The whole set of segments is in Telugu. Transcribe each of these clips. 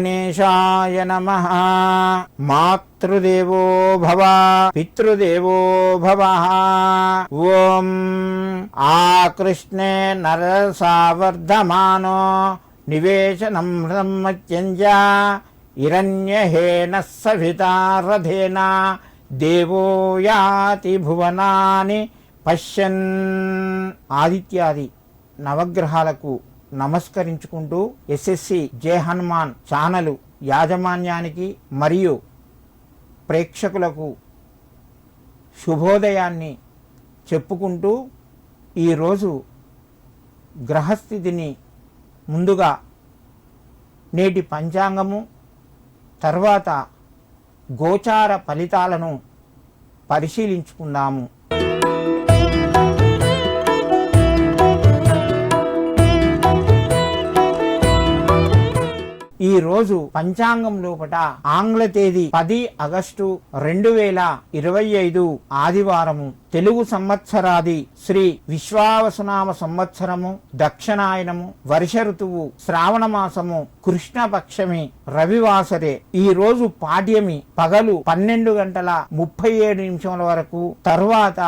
గణేశాయ నమ. మాతృదేవో భవ పితృదేవో భవ. ఓం. ఆకృష్ణే నరసావర్ధమానో నివేశనం మత్యంజ ఇరణ్యహేన సవితారథేన దేవో యాతి భువనాని పశ్యన్. ఆదిత్యాది నవగ్రహాలకు నమస్కరించుకుంటూ ఎస్ఎస్సి జే హనుమాన్ ఛానలు యాజమాన్యానికి మరియు ప్రేక్షకులకు శుభోదయాన్ని చెప్పుకుంటూ ఈరోజు గ్రహస్థితిని ముందుగా నేటి పంచాంగము తర్వాత గోచార ఫలితాలను పరిశీలించుకుందాము. రోజు పంచాంగం లోపట ఆంగ్ల తేదీ పది ఆగస్టు రెండు వేల ఇరవై ఐదు ఆదివారము. తెలుగు సంవత్సరాది శ్రీ విశ్వావసనామ సంవత్సరము దక్షిణాయనము వర్ష ఋతువు శ్రావణ మాసము కృష్ణపక్షమి రవివాసరే. ఈ రోజు పాడ్యమి పగలు పన్నెండు గంటల ముప్పై ఏడు నిమిషముల వరకు. తర్వాత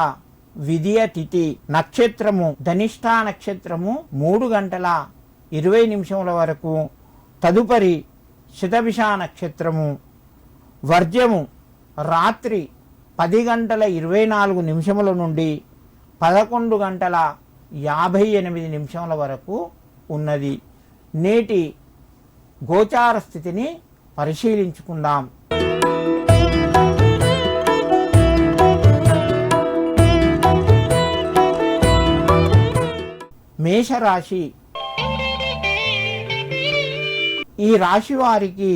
విధియ తిథి నక్షత్రము ధనిష్టా నక్షత్రము మూడు గంటల ఇరవై నిమిషముల వరకు. తదుపరి శతభిష నక్షత్రము వర్జము రాత్రి పది గంటల ఇరవై నాలుగు నిమిషముల నుండి పదకొండు గంటల యాభై ఎనిమిది నిమిషముల వరకు ఉన్నది. నేటి గోచార స్థితిని పరిశీలించుకుందాం. మేషరాశి ఈ రాశి వారికి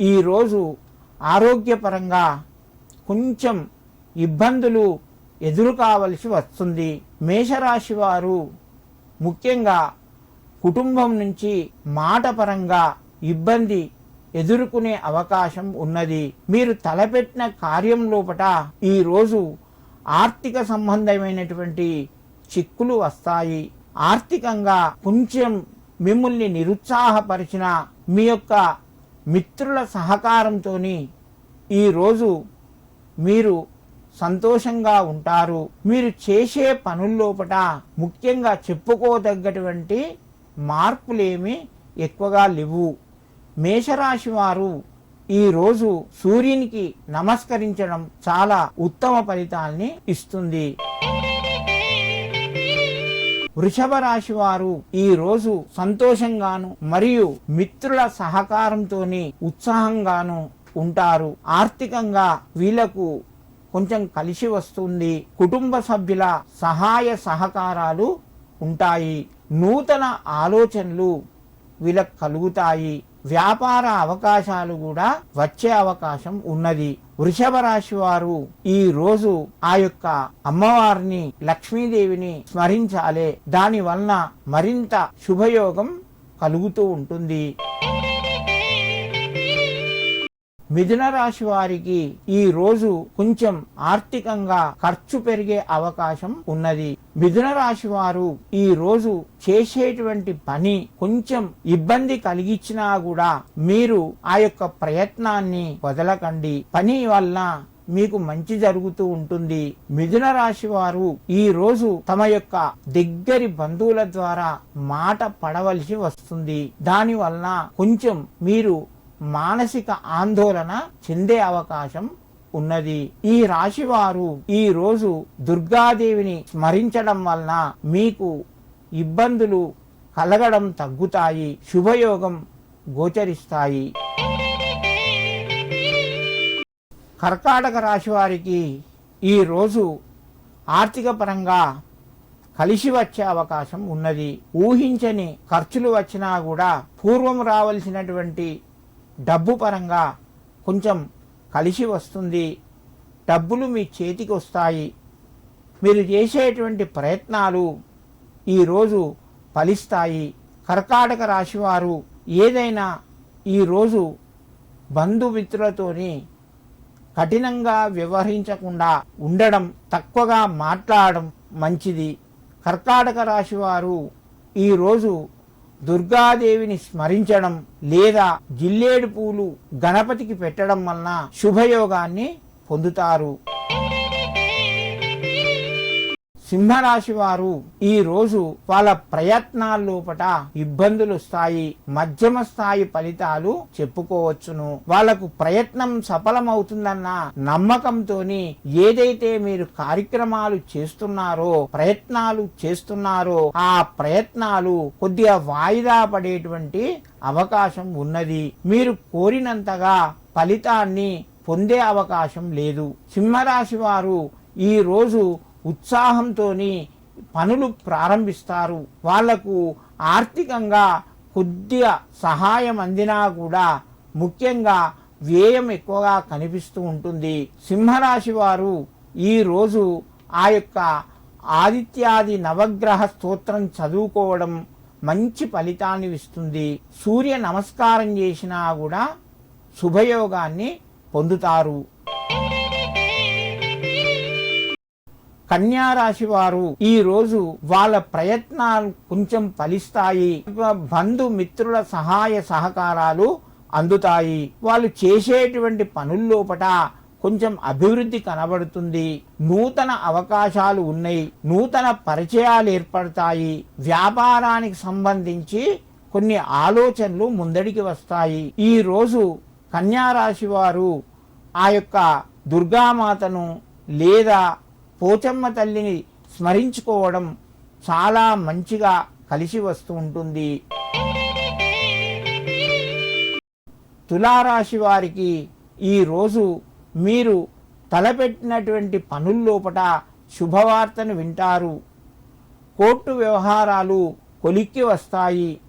ఈరోజు ఆరోగ్యపరంగా కొంచెం ఇబ్బందులు ఎదురు కావలసి వస్తుంది. మేషరాశి వారు ముఖ్యంగా కుటుంబం నుంచి మాట పరంగా ఇబ్బంది ఎదుర్కొనే అవకాశం ఉన్నది. మీరు తలపెట్టిన కార్యం లోపట ఈరోజు ఆర్థిక సంబంధమైనటువంటి చిక్కులు వస్తాయి. ఆర్థికంగా కొంచెం మిమ్మల్ని నిరుత్సాహపరిచిన మీ యొక్క మిత్రుల సహకారంతో ఈరోజు మీరు సంతోషంగా ఉంటారు. మీరు చేసే పనుల్లోపట ముఖ్యంగా చెప్పుకోదగ్గటువంటి మార్పులేమి ఎక్కువగా లేవు. మేషరాశి వారు ఈరోజు సూర్యునికి నమస్కరించడం చాలా ఉత్తమ ఫలితాల్ని ఇస్తుంది. వృషభ రాశి వారు ఈ రోజు సంతోషంగాను మరియు మిత్రుల సహకారంతోని ఉత్సాహంగాను ఉంటారు. ఆర్థికంగా వీళ్ళకు కొంచెం కలిసి వస్తుంది. కుటుంబ సభ్యుల సహాయ సహకారాలు ఉంటాయి. నూతన ఆలోచనలు వీళ్ళకు కలుగుతాయి. వ్యాపార అవకాశాలు కూడా వచ్చే అవకాశం ఉన్నది. వృషభ రాశి వారు ఈ రోజు ఆ యొక్క అమ్మవారిని లక్ష్మీదేవిని స్మరించాలి. దాని వలన మరింత శుభయోగం కలుగుతూ ఉంటుంది. మిథున రాశి వారికి ఈ రోజు కొంచెం ఆర్థికంగా ఖర్చు పెరిగే అవకాశం ఉన్నది. మిథున రాశి వారు ఈ రోజు చేసేటువంటి పని కొంచెం ఇబ్బంది కలిగించినా కూడా మీరు ఆ యొక్క ప్రయత్నాన్ని వదలకండి. పని వల్ల మీకు మంచి జరుగుతూ ఉంటుంది. మిథున రాశి వారు ఈ రోజు తమ యొక్క దగ్గరి బంధువుల ద్వారా మాట పడవలసి వస్తుంది. దాని వలన కొంచెం మీరు మానసిక ఆందోళన చెందే అవకాశం ఉన్నది. ఈ రాశి వారు ఈ రోజు దుర్గాదేవిని స్మరించడం వలన మీకు ఇబ్బందులు కలగడం తగ్గుతాయి. శుభయోగం గోచరిస్తాయి. కర్కాటక రాశి వారికి ఈ రోజు ఆర్థిక పరంగా కలిసి వచ్చే అవకాశం ఉన్నది. ఊహించని ఖర్చులు వచ్చినా కూడా పూర్వం రావలసినటువంటి డబ్బు పరంగా కొంచెం కలిసి వస్తుంది. డబ్బులు మీ చేతికి వస్తాయి. మీరు చేసేటువంటి ప్రయత్నాలు ఈరోజు ఫలిస్తాయి. కర్కాటక రాశివారు ఏదైనా ఈరోజు బంధుమిత్రులతోని కఠినంగా వ్యవహరించకుండా ఉండడం తక్కువగా మాట్లాడడం మంచిది. కర్కాటక రాశివారు ఈరోజు దుర్గాదేవిని స్మరించడం లేదా జిల్లేడు పూలు గణపతికి పెట్టడం వలన శుభయోగాన్ని పొందుతారు. సింహరాశి వారు ఈ రోజు వాళ్ళ ప్రయత్నాల లోపట ఇబ్బందులు వస్తాయి మధ్యమ స్థాయి ఫలితాలు చెప్పుకోవచ్చును. వాళ్ళకు ప్రయత్నం సఫలమవుతుందన్న నమ్మకంతోని ఏదైతే మీరు కార్యక్రమాలు చేస్తున్నారో ప్రయత్నాలు చేస్తున్నారో ఆ ప్రయత్నాలు కొద్దిగా వాయిదా పడేటువంటి అవకాశం ఉన్నది. మీరు కోరినంతగా ఫలితాన్ని పొందే అవకాశం లేదు. సింహరాశి వారు ఈ రోజు ఉత్సాహంతో పనులు ప్రారంభిస్తారు. వాళ్ళకు ఆర్థికంగా కొద్దిగా సహాయం అందినా కూడా ముఖ్యంగా వ్యయం ఎక్కువగా కనిపిస్తూ ఉంటుంది. సింహరాశి వారు ఈ రోజు ఆ యొక్క ఆదిత్యాది నవగ్రహ స్తోత్రం చదువుకోవడం మంచి ఫలితాన్ని ఇస్తుంది. సూర్య నమస్కారం చేసినా కూడా శుభయోగాన్ని పొందుతారు. కన్యారాశి వారు ఈ రోజు వాళ్ళ ప్రయత్నాలు కొంచెం ఫలిస్తాయి. బంధు మిత్రుల సహాయ సహకారాలు అందుతాయి. వాళ్ళు చేసేటువంటి పనుల్లోపట కొంచెం అభివృద్ధి కనబడుతుంది. నూతన అవకాశాలు ఉన్నాయి. నూతన పరిచయాలు ఏర్పడతాయి. వ్యాపారానికి సంబంధించి కొన్ని ఆలోచనలు ముందడికి వస్తాయి. ఈ రోజు కన్యారాశి వారు ఆ యొక్క దుర్గామాతను లేదా పోచమ్మ తల్లిని స్మరించుకోవడం చాలా మంచిగా కలిసి వస్తూ ఉంటుంది. తులారాశి వారికి ఈ రోజు మీరు తలపెట్టినటువంటి పనుల్లోపట శుభవార్తను వింటారు. కోర్టు వ్యవహారాలు కొలిక్కి వస్తాయి.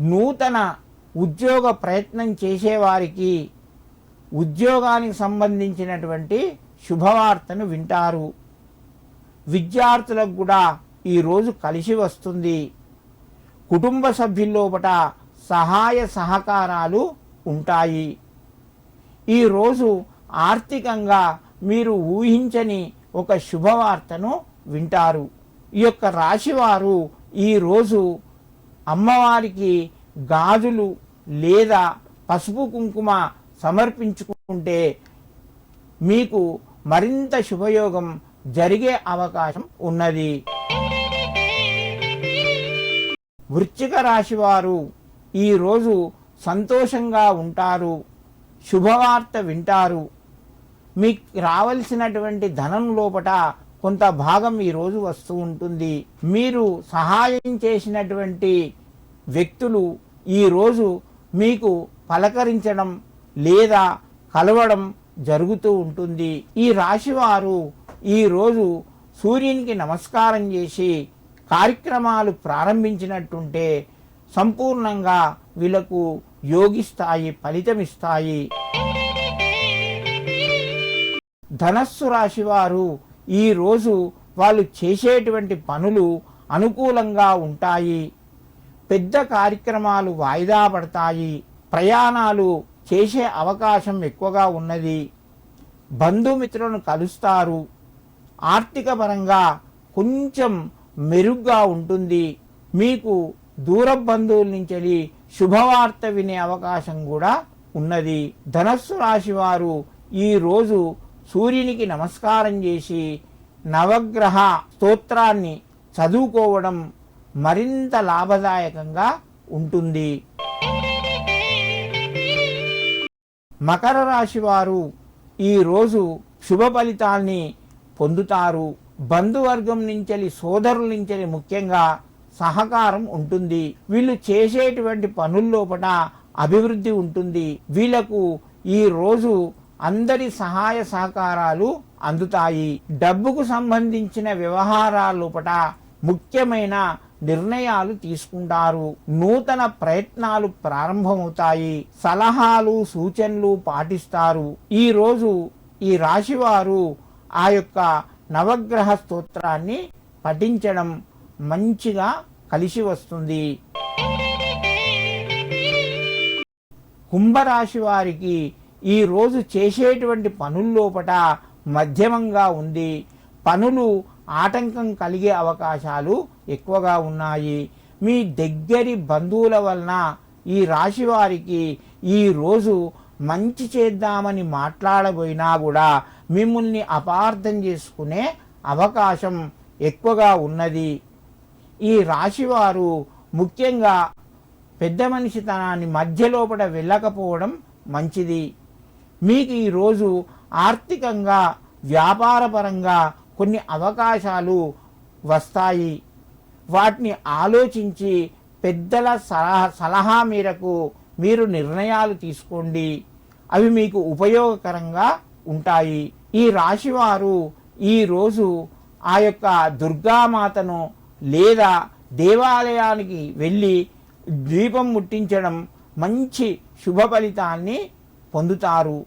నూతన ఉద్యోగ ప్రయత్నం చేసేవారికి ఉద్యోగానికి సంబంధించినటువంటి శుభవార్తను వింటారు. విద్యార్థులకు కూడా ఈరోజు కలిసి వస్తుంది. కుటుంబ సభ్యుల్లోపట సహాయ సహకారాలు ఉంటాయి. ఈరోజు ఆర్థికంగా మీరు ఊహించని ఒక శుభవార్తను వింటారు. ఈ యొక్క రాశివారు ఈరోజు అమ్మవారికి గాజులు లేదా పసుపు కుంకుమ సమర్పించుకుంటే మీకు మరింత శుభయోగం జరిగే అవకాశం ఉన్నది. వృశ్చిక రాశి వారు ఈరోజు సంతోషంగా ఉంటారు శుభవార్త వింటారు. మీకు రావలసినటువంటి ధనం లోపట కొంత భాగం ఈరోజు వస్తూ ఉంటుంది. మీరు సహాయం చేసినటువంటి వ్యక్తులు ఈరోజు మీకు పలకరించడం లేదా కలవడం జరుగుతూ ఉంటుంది. ఈ రాశివారు ఈరోజు సూర్యునికి నమస్కారం చేసి కార్యక్రమాలు ప్రారంభించినట్టుంటే సంపూర్ణంగా వీళ్ళకు యోగిస్తాయి ఫలితమిస్తాయి ధనస్సు రాశి వారు ఈరోజు వాళ్ళు చేసేటువంటి పనులు అనుకూలంగా ఉంటాయి. పెద్ద కార్యక్రమాలు వాయిదా పడతాయి. ప్రయాణాలు చేసే అవకాశం ఎక్కువగా ఉన్నది. బంధుమిత్రులను కలుస్తారు. ఆర్థిక పరంగా కొంచెం మెరుగ్గా ఉంటుంది. మీకు దూర బంధువుల నుంచి శుభవార్త వినే అవకాశం కూడా ఉన్నది. ధనస్సు రాశి వారు ఈరోజు సూర్యునికి నమస్కారం చేసి నవగ్రహ స్తోత్రాన్ని చదువుకోవడం మరింత లాభదాయకంగా ఉంటుంది. మకర రాశి వారు ఈరోజు శుభ ఫలితాల్ని పొందుతారు. బంధువర్గం నుంచి సోదరుల నుంచి ముఖ్యంగా సహకారం ఉంటుంది. వీళ్ళు చేసేటువంటి పనుల్లోపట అభివృద్ధి ఉంటుంది. వీళ్ళకు ఈ రోజు అందరి సహాయ సహకారాలు అందుతాయి. డబ్బుకు సంబంధించిన వ్యవహారాల ముఖ్యమైన నిర్ణయాలు తీసుకుంటారు. నూతన ప్రయత్నాలు ప్రారంభమవుతాయి. సలహాలు సూచనలు పాటిస్తారు. ఈరోజు ఈ రాశివారు ఆ యొక్క నవగ్రహ స్తోత్రాన్ని పఠించడం మంచిగా కలిసి వస్తుంది. కుంభరాశి వారికి ఈ రోజు చేసేటువంటి పనుల్లోపట మధ్యమంగా ఉంది. పనులు ఆటంకం కలిగే అవకాశాలు ఎక్కువగా ఉన్నాయి. మీ దగ్గరి బంధువుల వలన ఈ రాశి వారికి ఈ రోజు మంచి చేద్దామని మాట్లాడబోయినా కూడా మిమ్మల్ని అపార్థం చేసుకునే అవకాశం ఎక్కువగా ఉన్నది. ఈ రాశివారు ముఖ్యంగా పెద్ద మనిషి తనాన్ని మధ్యలోపట వెళ్ళకపోవడం మంచిది. మీకు ఈరోజు ఆర్థికంగా వ్యాపారపరంగా కొన్ని అవకాశాలు వస్తాయి. వాటిని ఆలోచించి పెద్దల సలహా సలహా మేరకు మీరు నిర్ణయాలు తీసుకోండి. అవి మీకు ఉపయోగకరంగా ఉంటాయి. ఈ రాశివారు ఈరోజు ఆ యొక్క దుర్గామాతను లేదా దేవాలయానికి వెళ్ళి దీపం ముట్టించడం మంచి శుభ ఫలితాన్ని పొందుతారు.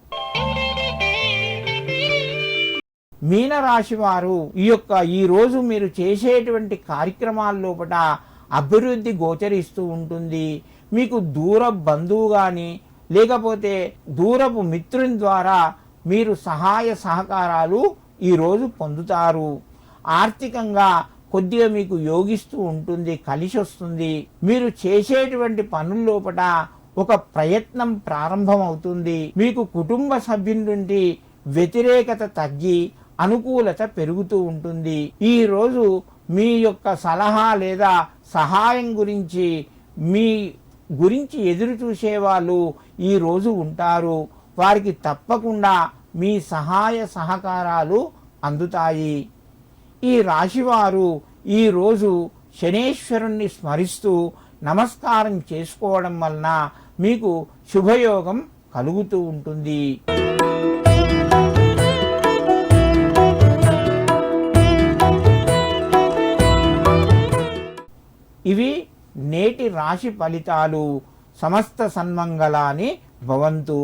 మీనరాశి వారు ఈ యొక్క ఈ రోజు మీరు చేసేటువంటి కార్యక్రమాల లోపల అభివృద్ధి గోచరిస్తూ ఉంటుంది. మీకు దూర బంధువు కానీ లేకపోతే దూరపు మిత్రుని ద్వారా మీరు సహాయ సహకారాలు ఈరోజు పొందుతారు. ఆర్థికంగా కొద్దిగా మీకు యోగిస్తూ ఉంటుంది కలిసి వస్తుంది. మీరు చేసేటువంటి పనుల లోపల ఒక ప్రయత్నం ప్రారంభమవుతుంది. మీకు కుటుంబ సభ్యుల నుండి వ్యతిరేకత తగ్గి అనుకూలత పెరుగుతూ ఉంటుంది. ఈ రోజు మీ యొక్క సలహా లేదా సహాయం గురించి మీ గురించి ఎదురు చూసే వాళ్ళు ఈ రోజు ఉంటారు. వారికి తప్పకుండా మీ సహాయ సహకారాలు అందుతాయి. ఈ రాశివారు ఈ రోజు శనేశ్వరుణ్ణి స్మరిస్తూ నమస్కారం చేసుకోవడం వలన మీకు శుభయోగం కలుగుతూ ఉంటుంది. ఇవి నేటి రాశి ఫలితాలు. సమస్త సన్మంగళాని భవంతు.